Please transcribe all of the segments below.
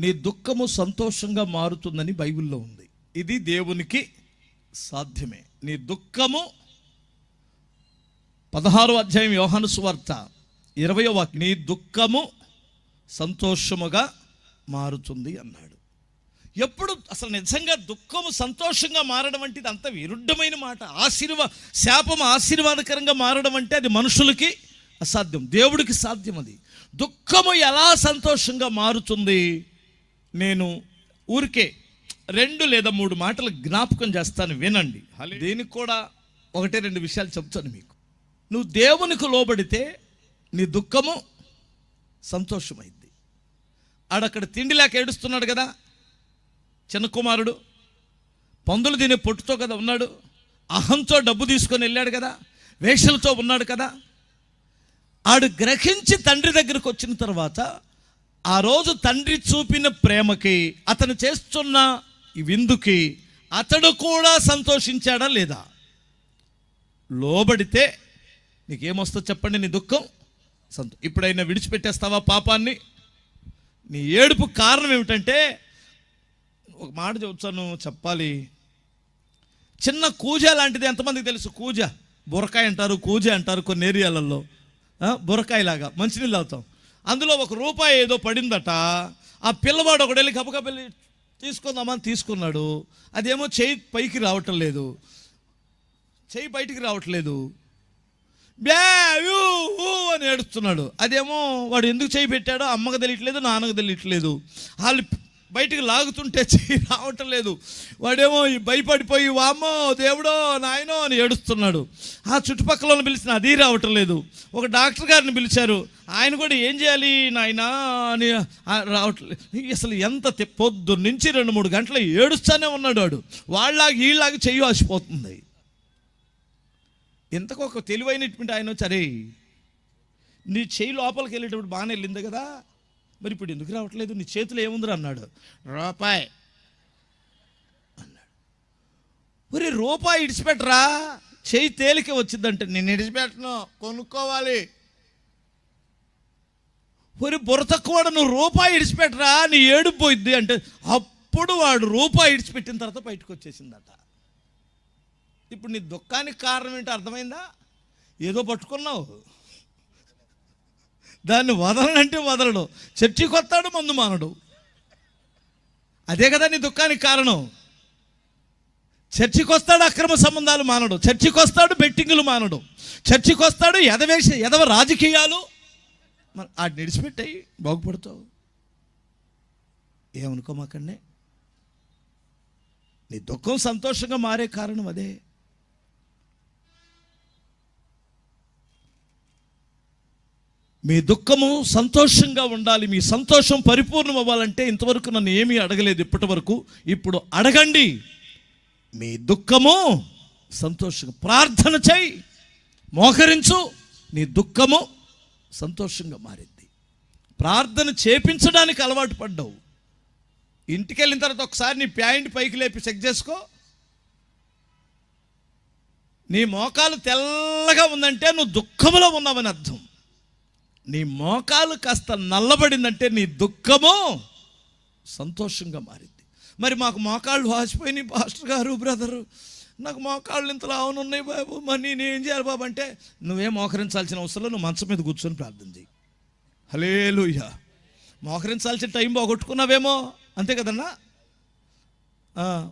నీ దుఃఖము సంతోషంగా మారుతుందని బైబిల్లో ఉంది. ఇది దేవునికి సాధ్యమే. నీ దుఃఖము పదహారో అధ్యాయం యోహాను సువార్త ఇరవయో వాక్ నీ దుఃఖము సంతోషముగా మారుతుంది అన్నాడు. ఎప్పుడు అసలు నిజంగా దుఃఖము సంతోషంగా మారడం అంటే ఇది అంత విరుద్ధమైన మాట. ఆశీర్వా శాపం ఆశీర్వాదకరంగా మారడం అంటే అది మనుషులకి అసాధ్యం. దేవుడికి సాధ్యం అది. దుఃఖము ఎలా సంతోషంగా మారుతుంది? నేను ఊరికే రెండు లేదా మూడు మాటలు జ్ఞాపకం చేస్తాను వినండి. దీనికి కూడా ఒకటే రెండు విషయాలు చెప్తాను మీకు. నువ్వు దేవునికి లోబడితే నీ దుఃఖము సంతోషమైంది ఆడక్కడ తిండి లేక ఏడుస్తున్నాడు కదా చిన్న కుమారుడు పందులు తినే పొట్టుతో కదా ఉన్నాడు అహంతో డబ్బు తీసుకొని వెళ్ళాడు కదా వేషలతో ఉన్నాడు కదా ఆడు గ్రహించి తండ్రి దగ్గరకు వచ్చిన తర్వాత ఆ రోజు తండ్రి చూపిన ప్రేమకి అతను చేస్తున్న ఈ విందుకి అతడు కూడా సంతోషించాడా లేదా? లోబడితే నీకేమొస్తో చెప్పండి నీ దుఃఖం? సంతో ఇప్పుడైనా విడిచిపెట్టేస్తావా పాపాన్ని? నీ ఏడుపు కారణం ఏమిటంటే ఒక మాట చెప్తాను చెప్పాలి. చిన్న కూజ లాంటిది ఎంతమందికి తెలుసు? కూజ. బురకాయ అంటారు కూజ అంటారు కొన్ని ఏరియాలలో బురకాయలాగా మంచినీళ్ళు అవుతాం అందులో ఒక రూపాయి ఏదో పడిందట. ఆ పిల్లవాడు ఒకటి వెళ్ళి కబకబెళ్ళి తీసుకుందామని తీసుకున్నాడు. అదేమో చేయి పైకి రావటం లేదు. చేయి బయటికి రావట్లేదు. బ్యావ్యూ అని ఏడుస్తున్నాడు. అదేమో వాడు ఎందుకు చేయి పెట్టాడో అమ్మకు తెలియట్లేదు నాన్నకు తెలియట్లేదు. వాళ్ళు బయటికి లాగుతుంటే చెయ్యి రావటం లేదు. వాడేమో భయపడిపోయి వామ్మో దేవుడో నాయనో అని ఏడుస్తున్నాడు. ఆ చుట్టుపక్కల పిలిచిన అది రావటం లేదు. ఒక డాక్టర్ గారిని పిలిచారు. ఆయన కూడా ఏం చేయాలి నాయనా అని రావట్లేదు అసలు ఎంత పొద్దు నుంచి రెండు మూడు గంటలు ఏడుస్తానే ఉన్నాడు వాడు. వాళ్ళలాగా వీళ్ళలాగా చెయ్యి ఆసిపోతుంది ఇంతకు ఒక తెలివైనటువంటి ఆయన వచ్చి నీ చెయ్యి లోపలికి వెళ్ళేటప్పుడు బాగానే వెళ్ళింది కదా. మరి ఇప్పుడు ఎందుకు రావట్లేదు? నీ చేతిలో ఏముందిరా అన్నాడు. రూపాయి. అన్నాడు. ఒరే రూపాయి ఇడిచిపెట్టరా? చేయి తేలిక వచ్చిందంటే నేను ఇడిచిపెట్టను. కొనుక్కోవాలి. ఒరి బుర్ర తక్కువ నువ్వు రూపాయి ఇడిచిపెట్టరా? నీ ఏడు పోయింది అంటే అప్పుడు వాడు రూపాయి ఇడిచిపెట్టిన తర్వాత బయటకు వచ్చేసిందట. ఇప్పుడు నీ దుఃఖానికి కారణం ఏంటో అర్థమైందా? ఏదో పట్టుకున్నావు. దాన్ని వదలనంటే వదలడు. చర్చికి వస్తాడు మందు మానడు. అదే కదా నీ దుఃఖానికి కారణం. చర్చికి వస్తాడు అక్రమ సంబంధాలు మానడు. చర్చికి వస్తాడు బెట్టింగులు మానడు. చర్చికి వస్తాడు ఎదవేష ఎదవ రాజకీయాలు. మరి ఆ నిడిచిపెట్టాయి బాగుపడతావు. ఏమనుకోమాకండి? నీ దుఃఖం సంతోషంగా మారే కారణం అదే. మీ దుఃఖము సంతోషంగా ఉండాలి మీ సంతోషం పరిపూర్ణం అవ్వాలంటే ఇంతవరకు నన్ను ఏమీ అడగలేదు ఇప్పటి వరకు. ఇప్పుడు అడగండి. మీ దుఃఖము సంతోషంగా ప్రార్థన చేయి మోకరించు నీ దుఃఖము సంతోషంగా మారింది. ప్రార్థన చేపించడానికి అలవాటు పడ్డావు. ఇంటికి వెళ్ళిన తర్వాత ఒకసారి నీ ప్యాంట్ పైకి లేపి చెక్ చేసుకో. నీ మోకాలు తెల్లగా ఉందంటే నువ్వు దుఃఖంలో ఉన్నావని అర్థం. నీ మోకాలు కాస్త నల్లబడిందంటే నీ దుఃఖము సంతోషంగా మారింది. మరి మాకు మోకాళ్ళు వాసిపోయినాయి పాస్టర్ గారు బ్రదరు. నాకు మోకాళ్ళు ఇంతలా అవునున్నాయి బాబు. మరి నేనేం చేయాలి బాబు అంటే నువ్వేం మోకరించాల్సిన అవసరం నువ్వు మంచం మీద కూర్చొని ప్రార్థన చేయి హలేలుయ్య మోకరించాల్సిన టైం పోగొట్టుకున్నావేమో అంతే కదన్నా?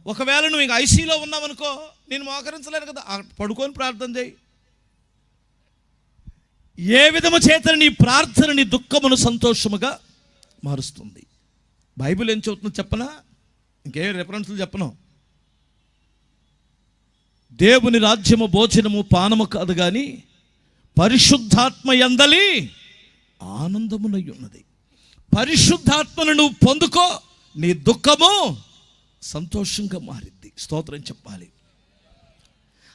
ఒకవేళ నువ్వు ఇంక ఐసీలో ఉన్నావనుకో నేను మోకరించలేను కదా. పడుకొని ప్రార్థన చేయి ఏ విధము చేత నీ ప్రార్థన నీ దుఃఖమును సంతోషముగా మారుస్తుంది. బైబిల్ ఏం చెబుతుందో చెప్పనా? ఇంకే రెఫరెన్స్లు చెప్పను. దేవుని రాజ్యము భోజనము పానము కాదు కానీ పరిశుద్ధాత్మ ఎందలి ఆనందమునై ఉన్నది. పరిశుద్ధాత్మను నువ్వు పొందుకో నీ దుఃఖము సంతోషంగా మారింది స్తోత్రం చెప్పాలి.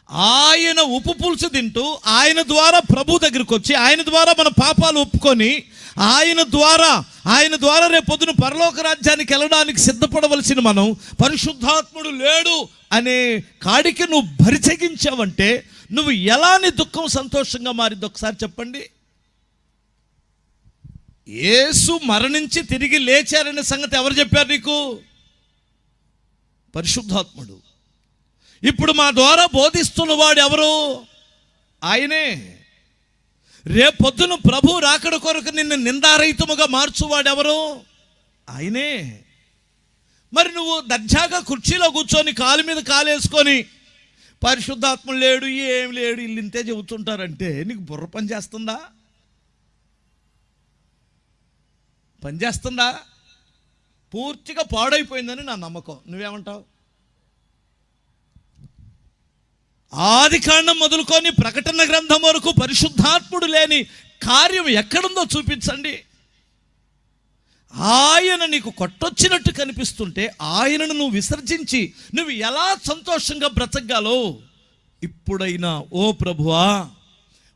ఆయన ఉప్పు పులుసు తింటూ ఆయన ద్వారా ప్రభు దగ్గరికి వచ్చి ఆయన ద్వారా మన పాపాలు ఒప్పుకొని ఆయన ద్వారా ఆయన ద్వారా రేపొద్దున పరలోక రాజ్యానికి వెళ్ళడానికి సిద్ధపడవలసిన మనం పరిశుద్ధాత్ముడు లేడు అనే కాడికి నువ్వు బరిచెగించావంటే నువ్వు ఎలాని దుఃఖం సంతోషంగా మారింది ఒకసారి చెప్పండి. యేసు మరణించి తిరిగి లేచారనే సంగతి ఎవరు చెప్పారు నీకు? పరిశుద్ధాత్ముడు. ఇప్పుడు మా ద్వారా బోధిస్తున్నవాడు ఎవరు? ఆయనే. రేపొద్దున ప్రభు రాకడ కొరకు నిన్ను నిందారహితముగా మార్చువాడెవరు ఆయనే. మరి నువ్వు దర్జాగా కుర్చీలో కూర్చొని కాలు మీద కాలేసుకొని పరిశుద్ధాత్మ లేడు ఏం లేడు ఇల్లు ఇంతే చెబుతుంటారంటే నీకు బుర్ర పని చేస్తుందా? పని చేస్తుందా? పూర్తిగా పాడైపోయిందని నా నమ్మకం. నువ్వేమంటావు? ఆది కాండం మొదలుకొని ప్రకటన గ్రంథం వరకు పరిశుద్ధాత్ముడు లేని కార్యం ఎక్కడుందో చూపించండి. ఆయన నీకు కొట్టొచ్చినట్టు కనిపిస్తుంటే ఆయనను నువ్వు విసర్జించి నువ్వు ఎలా సంతోషంగా బ్రతకగాలో ఇప్పుడైనా ఓ ప్రభువా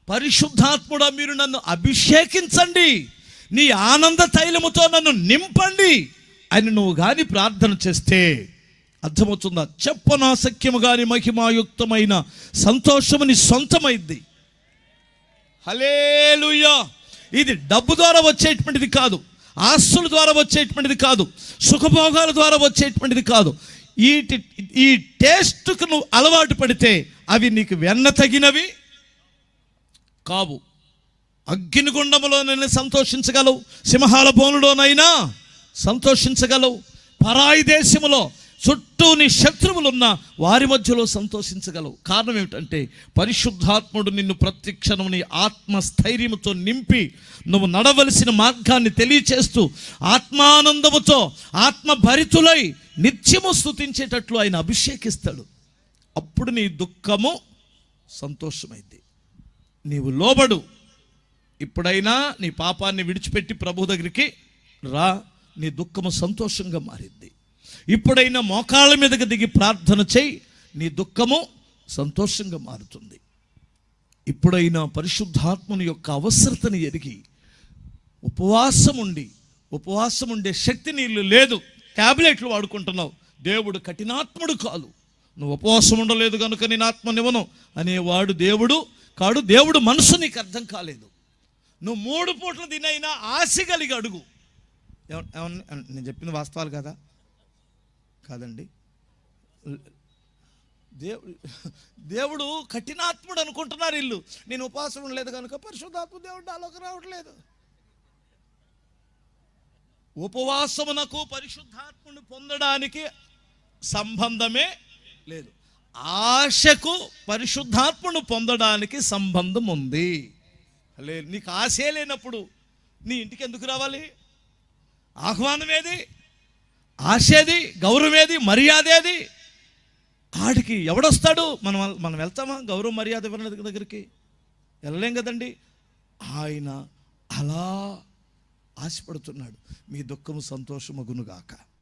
పరిశుద్ధాత్ముడా మీరు నన్ను అభిషేకించండి. నీ ఆనంద తైలముతో నన్ను నింపండి. అని నువ్వు కానీ ప్రార్థన చేస్తే అర్థమవుతుందా? చెప్పనాసక్యము గాని మహిమాయుక్తమైన సంతోషము నీ సొంతమైంది. హలేలుయా ఇది డబ్బు ద్వారా వచ్చేటువంటిది కాదు. ఆస్తుల ద్వారా వచ్చేటువంటిది కాదు. సుఖభోగాల ద్వారా వచ్చేటువంటిది కాదు. ఈ ఈ టేస్ట్కు నువ్వు అలవాటు పడితే అవి నీకు వెన్న తగినవి కావు. అగ్నిగుండములోనైనా సంతోషించగలవు. సింహాల బోనులోనైనా సంతోషించగలవు. పరాయి దేశములో చుట్టూ నీ శత్రువులున్న వారి మధ్యలో సంతోషించగలవు. కారణం ఏమిటంటే పరిశుద్ధాత్ముడు నిన్ను ప్రత్యక్షణం నీ ఆత్మస్థైర్యముతో నింపి నువ్వు నడవలసిన మార్గాన్ని తెలియచేస్తూ ఆత్మానందముతో ఆత్మభరితులై నిత్యము స్తుతించేటట్లు ఆయన అభిషేకిస్తాడు. అప్పుడు నీ దుఃఖము సంతోషమైంది. నీవు లోబడు. ఇప్పుడైనా నీ పాపాన్ని విడిచిపెట్టి ప్రభు దగ్గరికి రా. నీ దుఃఖము సంతోషంగా మారింది. ఇప్పుడైనా మోకాళ్ళ మీదకి దిగి ప్రార్థన చేయి నీ దుఃఖము సంతోషంగా మారుతుంది. ఇప్పుడైనా పరిశుద్ధాత్మని యొక్క అవసరతని ఎరిగి ఉపవాసం ఉండి ఉపవాసం ఉండే శక్తి నీళ్ళు లేదు ట్యాబ్లెట్లు వాడుకుంటున్నావు దేవుడు కఠినాత్ముడు కాదు. నువ్వు ఉపవాసం ఉండలేదు కనుక నేను ఆత్మనివ్వను అనేవాడు దేవుడు కాడు దేవుడు మనసు నీకు అర్థం కాలేదు. నువ్వు మూడు పూట్ల తినైనా ఆశ కలిగి అడుగు. నేను చెప్పిన వాస్తవాలు కదా? కాదండి. దేవుడు దేవుడు కఠినాత్ముడు అనుకుంటున్నారు ఇల్లు. నేను ఉపాసం ఉండలేదు కనుక పరిశుద్ధాత్మ దేవుడు నాలోకి రావట్లేదు. ఉపవాసమునకు పరిశుద్ధాత్ముని పొందడానికి సంబంధమే లేదు. ఆశకు పరిశుద్ధాత్మను పొందడానికి సంబంధం ఉంది. లేదు నీకు ఆశే లేనప్పుడు నీ ఇంటికి ఎందుకు రావాలి? ఆహ్వానం ఏది? ఆశేది గౌరవేది మర్యాదేది? ఆడికి ఎవడొస్తాడు? మనం మనం వెళ్తామా? గౌరవ మర్యాద ఎవరి దగ్గరికి? వెళ్ళలేం కదండి? ఆయన అలా ఆశపడుతున్నాడు. మీ దుఃఖము సంతోషమగునుగాక